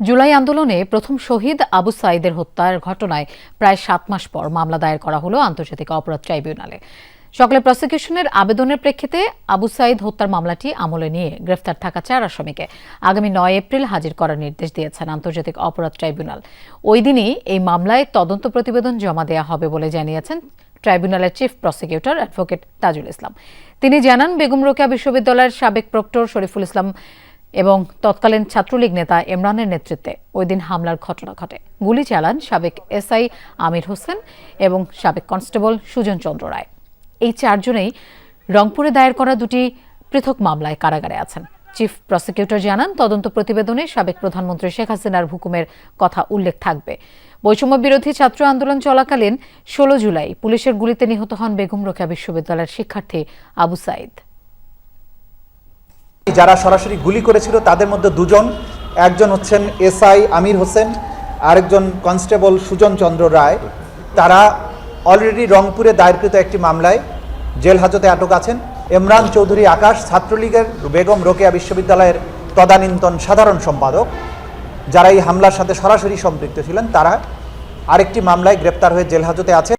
জুলাই আন্দোলনে প্রথম শহীদ আবু সাইদের হত্যার ঘটনায় প্রায় সাত মাস পর মামলা দায়ের করা হলো আন্তর্জাতিক অপরাধ ট্রাইব্যুনালে। সকালে প্রসিকিউশনের আবেদনের প্রেক্ষিতে আবু সাইদ হত্যার মামলাটি আমলে নিয়ে গ্রেফতার থাকা চার আসামিকে আগামী নয় এপ্রিল হাজির করার নির্দেশ দিয়েছেন আন্তর্জাতিক অপরাধ ট্রাইব্যুনাল। ওই দিনই এই মামলায় তদন্ত প্রতিবেদন জমা দেওয়া হবে বলে জানিয়েছেন ট্রাইব্যুনালের chief prosecutor advocate Tajul Islam. তিনি জানান, বেগম রোকেয়া বিশ্ববিদ্যালয়ের সাবেক প্রক্টর শরীফুল ইসলাম এবং তৎকালীন ছাত্রলীগ নেতা ইমরানের নেতৃত্বে ওই দিন হামলার ঘটনা ঘটে। গুলি চালান সাবেক এসআই আমির হোসেন এবং সাবেক কনস্টেবল সুজন চন্দ্র রায়। এই চারজনেই রংপুরে দায়ের করা দুটি পৃথক মামলায় কারাগারে আছেন। চিফ প্রসিকিউটর জানান, তদন্ত প্রতিবেদনে সাবেক প্রধানমন্ত্রী শেখ হাসিনার হুকুমের কথা উল্লেখ থাকবে। বৈষম্য বিরোধী ছাত্র আন্দোলন চলাকালীন ষোলো জুলাই পুলিশের গুলিতে নিহত হন বেগম রোকেয়া বিশ্ববিদ্যালয়ের শিক্ষার্থী আবু সাইদ। যারা সরাসরি গুলি করেছিল, তাদের মধ্যে দুজন, একজন হচ্ছেন এসআই আমির হোসেন, আরেকজন কনস্টেবল সুজন চন্দ্র রায়। তারা অলরেডি রংপুরে দায়েরকৃত একটি মামলায় জেল হাজতে আটক আছেন। ইমরান চৌধুরী আকাশ, ছাত্রলীগের বেগম রোকেয়া বিশ্ববিদ্যালয়ের তদানীন্তন সাধারণ সম্পাদক। যারা এই হামলার সাথে সরাসরি সম্পৃক্ত ছিলেন, তারা আরেকটি মামলায় গ্রেপ্তার হয়ে জেল হাজতে আছে